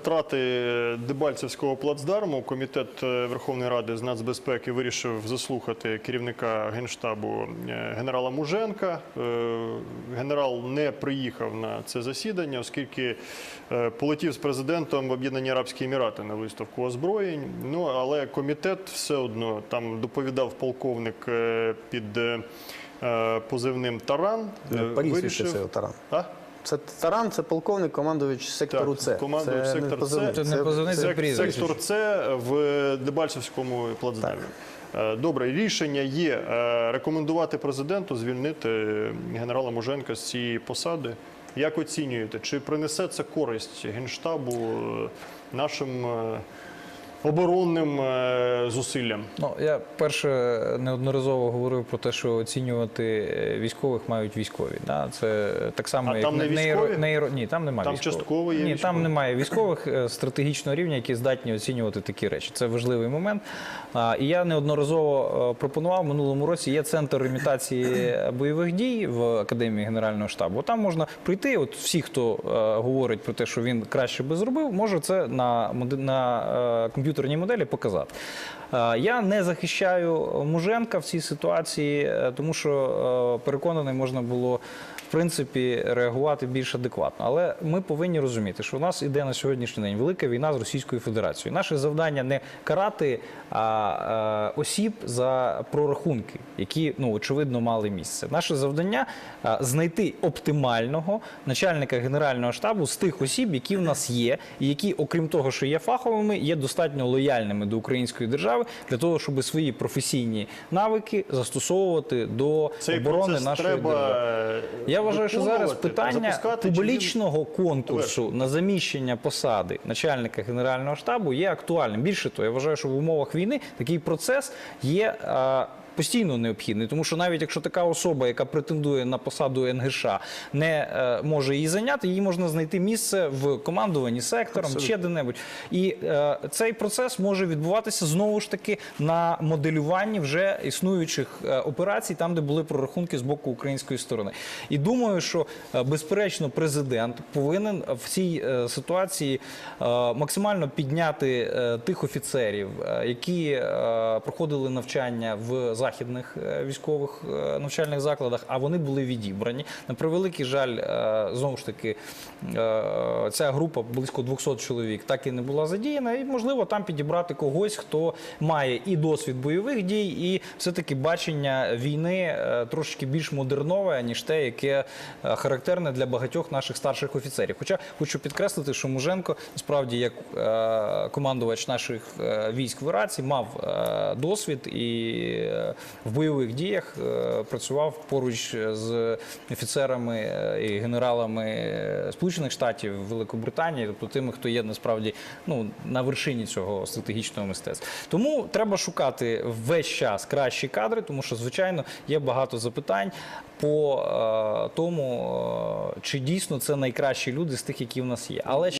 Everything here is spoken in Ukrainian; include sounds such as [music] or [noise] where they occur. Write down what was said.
втрати Дебальцевського плацдарму комітет е, Верховної Ради з нацбезпеки вирішив заслухати керівника генштабу е, генерала Муженка. Е, Генерал не приїхав на це засідання, оскільки полетів з президентом в Об'єднані Арабські Емірати на виставку озброєнь. Ну але комітет все одно там доповідав полковник під позивним Таран. Порісуйте це таран. А? Це таран, це полковник, командувач сектору Так, С. командувач це сектор. С. Це не позивний, це прізвище. Сектор С в Дебальцевському плацдармі. Е, Добре, рішення є е, рекомендувати президенту звільнити генерала Муженка з цієї посади. Як оцінюєте, чи принесе це користь генштабу е, нашим е, оборонним е, зусиллям? Ну я перше неодноразово говорив про те, що оцінювати е, військових мають військові. Да? Це так само, А як там не нейро, військові? нейро... Ні, там немає Там військових. частково є Ні, військові? там немає військових е, стратегічного рівня, які здатні оцінювати такі речі. Це важливий момент. А, і я неодноразово пропонував в минулому році. Є центр імітації [laughs] бойових дій в академії генерального штабу. Там можна прийти. От всі, хто говорить про те, що він краще би зробив, може це на на е, комп'ютерній моделі показати. Е, Я не захищаю Муженка в цій ситуації, е, тому що е, переконаний можна було в принципі реагувати більш адекватно. Але ми повинні розуміти, що у нас іде на сьогоднішній день велика війна з Російською Федерацією. Наше завдання не карати а, е, осіб за прорахунки, які ну очевидно мали місце. Наше завдання е, знайти оптимального начальника генерального штабу з тих осіб, які в нас є, і які, окрім того, що є фаховими, є достатньо лояльними до української держави для того, щоб свої професійні навики застосовувати до Цей оборони нашої треба держави. е, Я вважаю, що зараз питання публічного конкурсу на заміщення посади начальника генерального штабу є актуальним. Більше того, я вважаю, що в умовах війни такий процес є. Постійно необхідний, тому що навіть якщо така особа, яка претендує на посаду НГШ, не е, може її зайняти, їй можна знайти місце в командуванні сектором чи де-небудь. І е, цей процес може відбуватися знову ж таки на моделюванні вже існуючих е, операцій, там, де були прорахунки з боку української сторони. І думаю, що е, безперечно президент повинен в цій е, ситуації е, максимально підняти е, тих офіцерів, е, які е, проходили навчання в західних е, військових е, навчальних закладах, а вони були відібрані. На превеликий жаль, е, знову ж таки, ця група близько 200 чоловік так і не була задіяна, і можливо там підібрати когось, хто має і досвід бойових дій, і все-таки бачення війни трошечки більш модернове, ніж те, яке характерне для багатьох наших старших офіцерів. Хоча хочу підкреслити, що Муженко насправді як командувач наших військ в Іраці мав досвід і в бойових діях е, працював поруч з офіцерами е, і генералами е, Сполучених Штатів, Великобританії, тобто тими, хто є насправді ну на вершині цього стратегічного мистецтва. Тому треба шукати весь час кращі кадри, тому що звичайно є багато запитань по тому, чи дійсно це найкращі люди з тих, які в нас є. Але